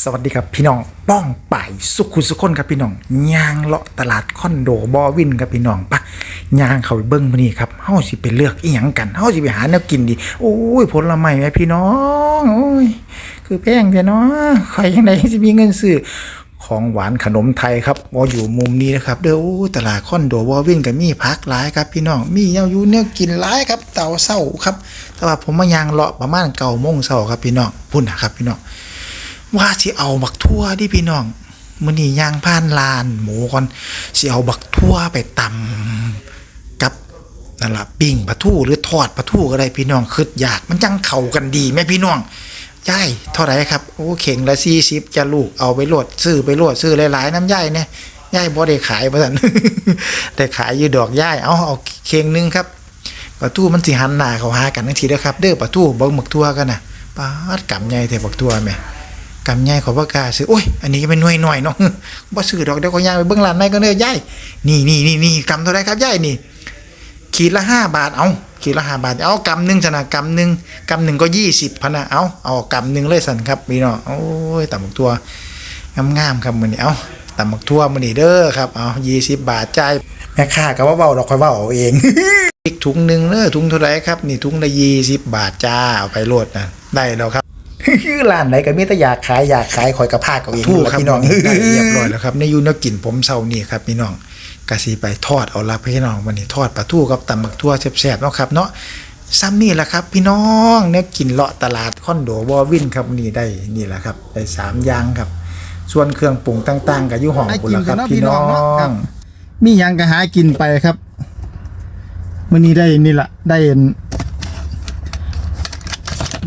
สวัสดีครับพี่น้องป้องป่ายสุขุสุคนครับพี่น้องย่างเลาะตลาดคอนโดบอวินครับพี่น้องปะย่างเขาไปเบิ้งมานี่ครับเฮาสิไปเลือกอีหยังกันเฮาสิไปหาแนวกินดีโอ้ยผลไม้แม่พี่น้องโอ้ยคือแพงเด้เนาะใครยังไงสิมีเงินซื้อของหวานขนมไทยครับวออยู่มุมนี้นะครับเด้อโอ้ตลาดคอนโดบอวินก็มีพักหลายครับพี่น้องมีเยาอยู่เนี่ยกินหลายครับเต่าเศร้าครับแต่ว่าผมมายางเลาะประมาณเก้าโมงเช้าครับพี่น้องพุ่นนะครับพี่น้อง ว่าสิเอาบักทั่วดิพี่น้องมื้อนี้ย่างผ่านลานหมูก่อนสิเอาบักทั่วไปตำกับนั่นล่ะปิ้งปลาทูหรือทอดปลาทูก็ได้พี่น้องคิดอยากมันจังเข้ากันดีแม่พี่น้องย่ายเท่าไหร่ครับโอ้เข่งละ40จะลูกเอาไปโหลดซื้อไปโหลดซื้อหลายๆ น้ำย่ายเนี่ยย่ายบ่ได้ขายบ่ซั่นแต่ขายอยู่ดอกย่ายเอาเอาเข่งหนึงครับปลาทูมันสิหันหน้าเข้าหากันทังทีเด้อครับ เด้อปลาทูบ่หมึกทั่วกันนะปาดกำใหญ่แต่บักทั่วแม่ กำใหญ่ขอประกล้าซื้อโอ้ยอันนี้ก็เป็นหน่วยหน่อยเนาะบ่ซื้อดอกเดี๋ยวก็ย่างไปเบื้องหลังในก็เด้อยายนี่นี่นี่นี่กำเท่าไรครับยายนี่ ขีดละห้าบาทเอาขีดละห้าบาทเอากำหนึ่งชนะกำหนึ่งกำหนึ่งก็ยี่สิบพนะเอาเอากำหนึ่งเลยสันครับพี่น้องโอ้ยตำบักทัวงามๆครับมือนี้เอาตำบักทั่วมือนี้เด้อครับเอายี่สิบบาทจ่ายแม่ค้าก็ว่าเว้าดอกค่อยเว้าเอาเองอีกถุงหนึ่งเด้อถุงเท่าไรครับนี่ถุงละยี่สิบบาทจ้าเอาไปโลดนะได้แล้วครับ ร้านไหนก็มีแต่อยากขายอยากขายคอยกระพากเอาเองถูกแหละครับพี่น้องได้เรียบร้อยแล้วครับในอยูนกกินผมเศร้านี่ครับพี่น้องกะสีไปทอดเอาละพี่น้องวันนี้ทอดปลาทูกับตำบักทั่วแซ่บๆเนาะครับเนาะซ้ำนี่แหละครับ พี่น้องเนี่ยกินเลาะตลาดคอนโดวอวินครับนี่ได้นี่แหละครับได้สามอย่างครับ ส่วนเครื่องปรุงต่างๆกับยู่ห้องให้บุกินละคกัรันบเนาะพี่พี่น้น้อองงเนาะครับมีหยังก็หากินไปครับมื้อนี้ได้นี่ล่ะได้เห็น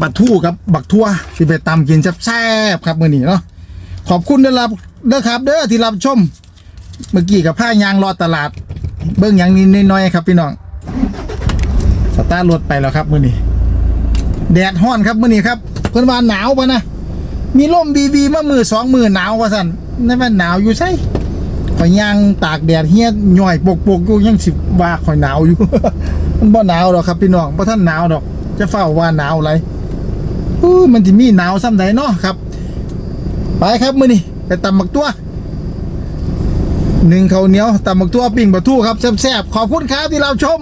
บักทู่กับบักทั่วสิไปตำกินแซ่บๆครับมื้อนี้เนาะขอบคุณเด้อรับเด้อครับ เด้อที่รับชม เมื่อกี้กับผ้ายางรอตลาด เบิ่งอย่างนี้น้อยๆครับพี่น้องสตาร์รถไปแล้วครับมื้อนี้แดดฮ้อนครับมื้อนี้ครับ เพิ่นว่าหนาวปะนะมีลมบีบีมามือสองมือหนาวว่าสั่นนั่นมันหนาวอยู่ใช่ข่อยยางตากแดดเฮียย่อยปกปกๆอยู่ยังสิบว่าข่อยหนาวอยู่ มันบ่หนาวหรอกครับพี่น้องบ่ท่านหนาวดอก จะเฝ้าว่าหนาวอะไร มันจะมีหนาวซ้ำใดเนาะครับ ไปครับมือนี่ไปตำหมักตัวหนึ่งเขาเหนียวตำหมักตัวปิ้งปลาทูครับแซ่บๆขอบคุณครับที่เราชม